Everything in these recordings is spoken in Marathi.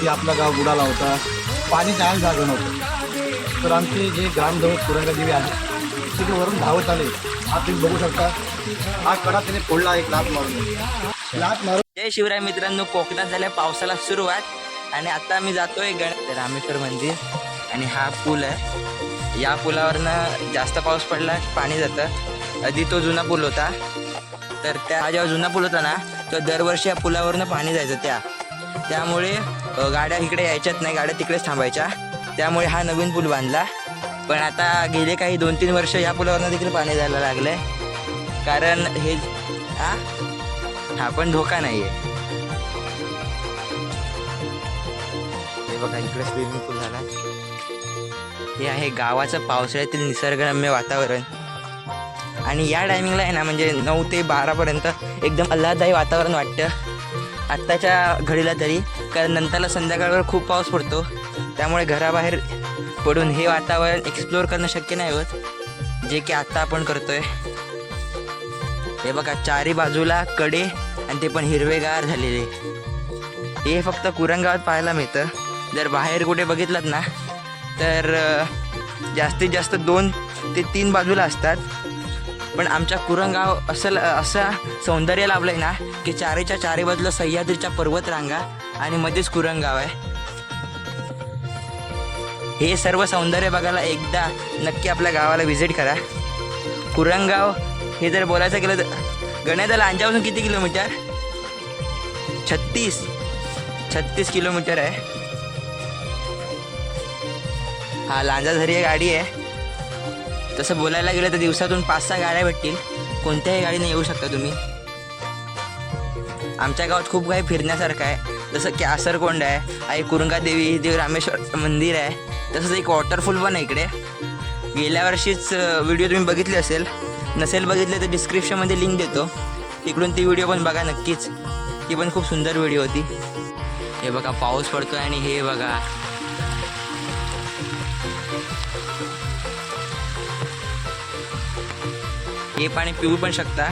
की आपला गाव बुडाला होता. पाणी जायला जागा नव्हतं. तर आमचे जे ग्रामदैवत कुरंगादेवी आहे तिथे वरून धावत आले. हा तुम्ही बघू शकता. हा कडा त्याने फोडला एक लात मारून. लात मारून जय शिवराय मित्रांनो कोकणात झाल्या पावसाला सुरुवात. आणि आता आम्ही जातोय गण रामेश्वर मंदिर. आणि हा पूल आहे. या पुलावरनं जास्त पाऊस पडला पाणी जातं. आधी तो जुना पूल होता. तर त्या जेव्हा जुना पूल होता ना तो दरवर्षी या पुलावरनं पाणी जायचं त्या त्यामुळे गाड्या इकडे यायच्याच नाही गाड्या तिकडेच थांबायच्या. त्यामुळे हा नवीन पूल बांधला. पण आता गेले काही दोन तीन वर्ष या पुलावरनं देखील पाणी जायला लागलंय. कारण हे हा? हा पण धोका नाही आहे हे बघा इकडे स्विमिंग पूल झाला. हे आहे गावाचं पावसाळ्यातील निसर्गरम्य वातावरण. आणि या टायमिंगला आहे ना म्हणजे नऊ ते बारापर्यंत एकदम आल्हाददायी वातावरण वाटतं. आत्ताच्या घडीला तरी कारण नंतरला संध्याकाळवर खूप पाऊस पडतो. त्यामुळे घराबाहेर पडून हे वातावरण एक्सप्लोअर करणं शक्य नाही होत जे की आत्ता आपण करतोय. हे बघा चारी बाजूला कडे आणि ते पण हिरवेगार झालेले. हे फक्त कुरंगावात पाहायला मिळतं. जर बाहेर कुठे बघितलं ना तर जास्तीत जास्त दोन ते तीन बाजूला असतात. पण आमच्या कुरंगाव असं असं सौंदर्य लाभलंय ना की चारीच्या चारी बाजूला सह्याद्रीच्या पर्वतरांगा आणि मध्येच कुरंगाव आहे. हे सर्व सौंदर्य बघायला एकदा नक्की आपल्या गावाला व्हिजिट करा. कुरंगाव हे जर बोलायचं गेलं तर गण्याचा लांजापासून किती किलोमीटर? छत्तीस. छत्तीस किलोमीटर आहे. हा लांजाझरी गाडी आहे. तसं बोलायला गेलं तर दिवसातून पाच सहा गाड्या भेटतील. कोणत्याही गाडीने येऊ शकता तुम्ही. आमच्या गावात खूप काही फिरण्यासारखं आहे. जसं की आसरकोंड आहे आई कुरुंगा देवी देव रामेश्वर मंदिर आहे. तसंच एक वॉटरफॉल पण आहे इकडे. गेल्या वर्षीच व्हिडिओ तुम्ही बघितली असेल. नसेल बघितले तर डिस्क्रिप्शनमध्ये लिंक देतो. तिकडून ती व्हिडिओ पण बघा नक्कीच. ती पण खूप सुंदर व्हिडिओ होती. हे बघा पाऊस पडतोय आणि हे बघा. हे पाणी पिऊ पण शकता.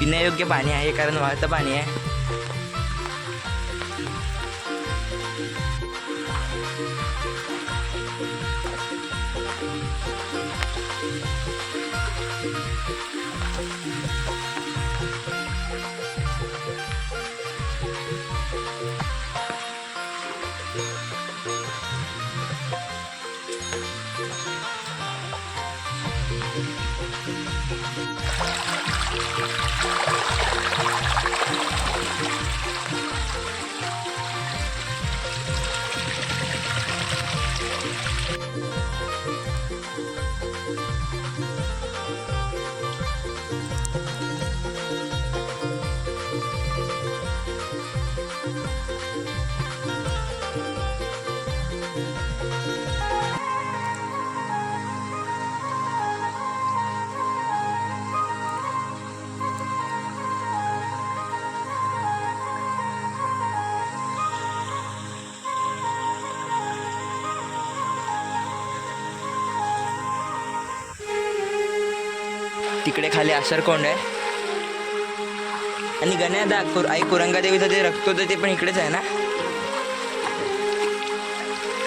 पिण्यायोग्य पाणी आहे कारण वाहतं पाणी आहे. तिकडे खाली आसरकोंड आहे. आणि गण्यादा कुर आई कुरंगादेवीचं जे रक्त होतं ते पण इकडेच आहे ना?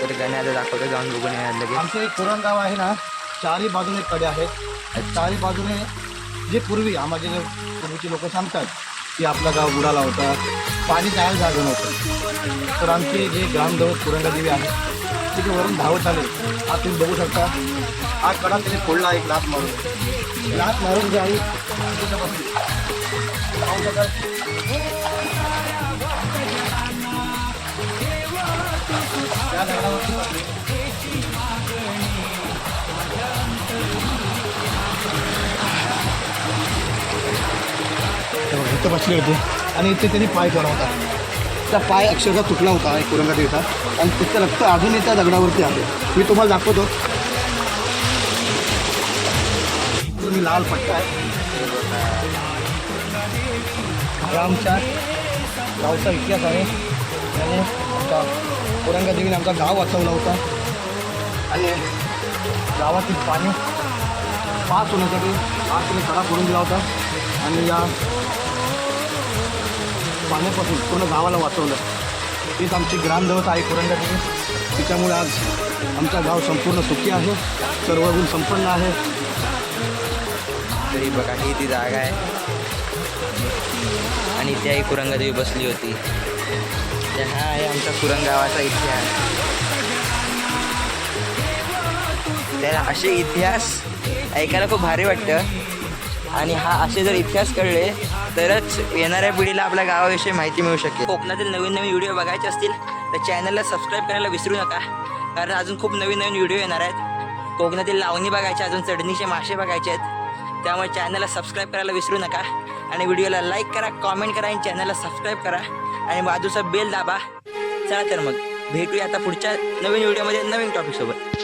तर गण्यादा दाखवतो जाऊन बघून या लगेच. आमचं एक कुरणगाव आहे ना चारही बाजूने कडे आहेत चारही बाजूने जे पूर्वी आम्हाला जे पूर्वीचे लोक सांगतात की आपला गाव बुडाला होता पाणी जायला जागा नव्हतं. तर आमचे जे ग्रामदैवत कुरंगादेवी आहे तिथे वरून धावत आले. आत तुम्ही बघू शकता हा कडा तिथे फोडला एक लाभ मारून. लात मारून जे इथं बसले होते आणि इथे त्यांनी पाय केला होता. त्या पाय अक्षरशः तुटला होता एक कुरंगा देवता आणि तिथं रक्त अजूनही त्या दगडावरती आहे. मी तुम्हाला दाखवतो. तुम्ही लाल पट्टा आहे. आमच्या गावचा इतिहास आहे. आणि आमचा औरंगजेबीने आमचा गाव वाचवला होता. आणि गावातील पाणी पास होण्यासाठी हा तिने कडा करून दिला होता. आणि या पाण्यापासून पूर्ण गावाला वाचवलं. तीच आमची ग्रामदेवता आहे औरंगजेबी. तिच्यामुळे आज आमचा गाव संपूर्ण सुखी आहे. सर्व गुण संपन्न आहे. तरी बघा ही ती जागा आहे. आणि त्याही कुरंगादेवी बसली होती. तर हा आहे आमचा कुरंगावाचा इतिहास. त्याला असे इतिहास ऐकायला खूप भारी वाटतं. आणि हा असे जर इतिहास कळले तरच येणाऱ्या पिढीला आपल्या गावाविषयी माहिती मिळू शकेल. कोकणातील नवीन नवीन व्हिडिओ बघायचे असतील तर चॅनलला सबस्क्राईब करायला विसरू नका. कारण अजून खूप नवीन नवीन व्हिडिओ येणार आहेत. कोकणातील लावणी बघायचे अजून चढणीचे मासे बघायचे आहेत. त्यामुळे चॅनलला सबस्क्राईब करायला विसरू नका. आणि व्हिडिओला लाईक करा कॉमेंट करा आणि चॅनलला सबस्क्राईब करा. आणि बाजूचा बेल दाबा. चला तर मग. भेटूया आता पुढच्या नवीन व्हिडिओमध्ये नवीन टॉपिकसोबत